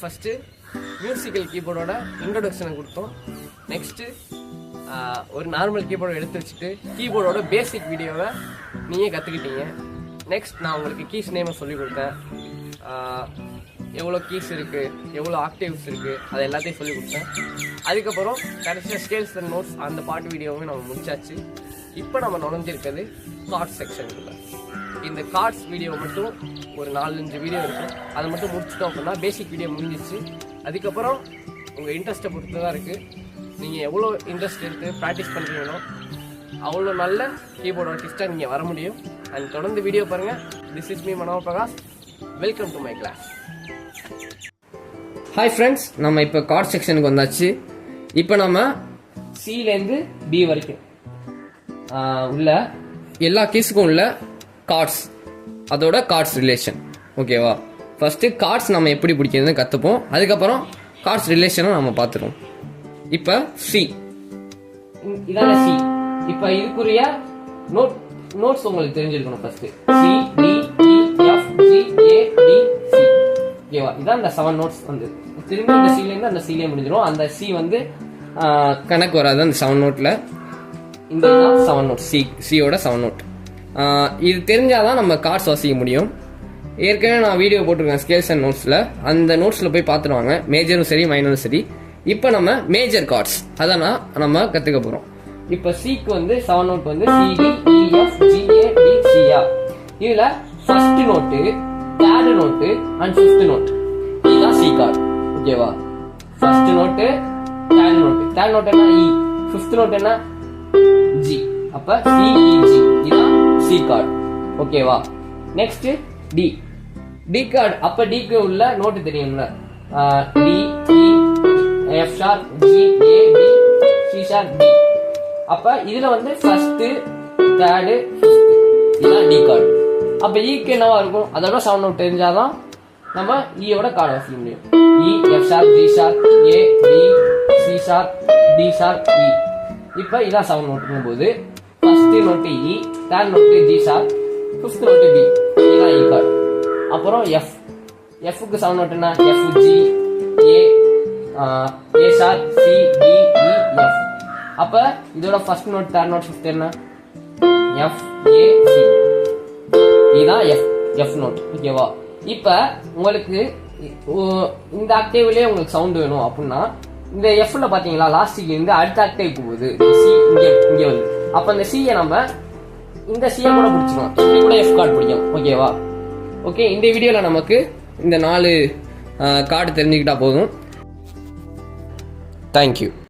First musical கீபோர்டோட இன்ட்ரொடக்ஷனை கொடுத்தோம். Next ஒரு normal கீபோர்டை எடுத்து வச்சுட்டு கீபோர்டோட பேசிக் வீடியோவை நீங்கள் கற்றுக்கிட்டீங்க நெக்ஸ்ட் நான் உங்களுக்கு கீஸ் நேமை சொல்லி கொடுத்தேன். எவ்வளோ கீஸ் இருக்குது எவ்வளோ ஆக்டிவ்ஸ் இருக்குது அதை எல்லாத்தையும் சொல்லி கொடுத்தேன். அதுக்கப்புறம் கடைசியாக ஸ்கேல்ஸ் அண்ட் நோட்ஸ் அந்த பாட்டு வீடியோவும் நம்ம முடிச்சாச்சு. இப்போ நம்ம நுழைஞ்சிருக்கிறது கார்ட்ஸ் செக்ஷனுக்குள்ள இந்த கார்ட்ஸ் வீடியோ மட்டும் ஒரு நாலஞ்சு வீடியோ இருக்கும் அதை மட்டும் முடிச்சுட்டோம் அப்படின்னா பேசிக் வீடியோ முடிஞ்சிச்சு அதுக்கப்புறம் உங்கள் இன்ட்ரெஸ்ட்டை பொறுத்து தான் இருக்குது நீங்கள் எவ்வளோ இன்ட்ரெஸ்ட் எடுத்து ப்ராக்டிஸ் பண்ணுறீங்களோ அவ்வளோ நல்ல கீபோர்ட் ஆர்டிஸ்ட்டாக நீங்கள் வர முடியும். அண்ட் தொடர்ந்து வீடியோ பாருங்கள் this is me Mano Prakash welcome to my class hi friends நம்ம இப்போ கார்ட் செக்ஷனுக்கு வந்தாச்சு. இப்போ நம்ம சிலேருந்து பி வரைக்கும். உள்ள எல்லா கேஸுக்கும் உள்ள கார்ட்ஸ் அதோட கார்ட்ஸ் ரிலேஷன் ஓகேவா ஃபஸ்ட்டு கார்ட்ஸ் நம்ம எப்படி பிடிக்கிறதுன்னு கற்றுப்போம் அதுக்கப்புறம் கார்ட்ஸ் ரிலேஷனை நம்ம பார்த்துருவோம் இப்போ சி இதான சி இப்போ இதுக்குரிய நோட் நோட்ஸ் உங்களுக்கு தெரிஞ்சிருக்கணும் first C D E F G A D C ஓகேவா இதான் இந்த செவன் நோட்ஸ் வந்து. திரும்பி இந்த சிலேருந்து அந்த சிலே முடிஞ்சிடும் அந்த சி வந்து கணக்கு வராது அந்த செவன் நோட்டில் இந்த செவன் நோட் சி சியோட செவன் நோட் இது தெரிஞ்சாதான் நம்ம கார்ட்ஸ் வாசிக்க முடியும். ஏற்கனவே நான் வீடியோ போட்டிருக்கேன் ஸ்கேல்ஸ் அண்ட் நோட்ஸில் அந்த நோட்ஸில் போய் பார்த்துருவாங்க மேஜரும் சரி மைனரும் சரி. இப்போ நம்ம மேஜர் கார்ட்ஸ் அதை நான் நம்ம கற்றுக்க போகிறோம் இப்போ சிக்கு வந்து செவன் நோட் வந்து சிடி சிஆர் இதில் first note third note and fifth note இதுதான் சி கார்டு ஓகேவா first note third note third note என்ன? இ ஃபிஃப்த் நோட் என்ன? ஜி அப்போ சிஇஜி இதுதான் e, சி கார்டு ஓகேவா நெக்ஸ்ட் டி டி கார்டு அப்ப டிக்கு உள்ள நோட்டு தெரியும்ல. D E F sharp G A D C sharp D அப்ப இதுல வந்து ஃபர்ஸ்ட் தேர்டு ஃபிஃப்த் இதுதான் டி கார்டு அப்ப e ஈக்கு என்னவா இருக்கும்? அதோட சவுண்ட் நோட் தெரிஞ்சாதான் நம்ம e ஈயோட கார்டு வாசிக்க முடியும். E F sharp G sharp A D C sharp D sharp E இப்போ இதான் சவுண்ட் நோட்டுங்கும் போது first note E third note G sharp fifth note B இதுதான் இ கார்டு அப்புறம் எஃப் எஃப்க்கு செவன் நோட்டு என்ன? F G A A sharp C D E F அப்போ இதோட first note third note fifth என்ன? எஃப் ஏ சி இதுதான் e F F note ஓகேவா இப்போ உங்களுக்கு இந்த ஆக்டேவ்லயே உங்களுக்கு சவுண்ட் வேணும் அப்படின்னா இந்த எஃப்ல பாத்தீங்களா? லாஸ்ட்டுக்கு இருந்து அடுத்த ஆக்டேவ் போகுது. சி இங்கே இங்கே வந்து. அப்ப இந்த சியை நம்ம இந்த சியை கூட பிடிச்சிக்கலாம். இப்படி கூட எஃப் கார்டு பிடிக்கும் ஓகேவா ஓகே இந்த வீடியோவில் நமக்கு இந்த நாலு கார்டு தெரிஞ்சுக்கிட்டா போதும். தேங்க்யூ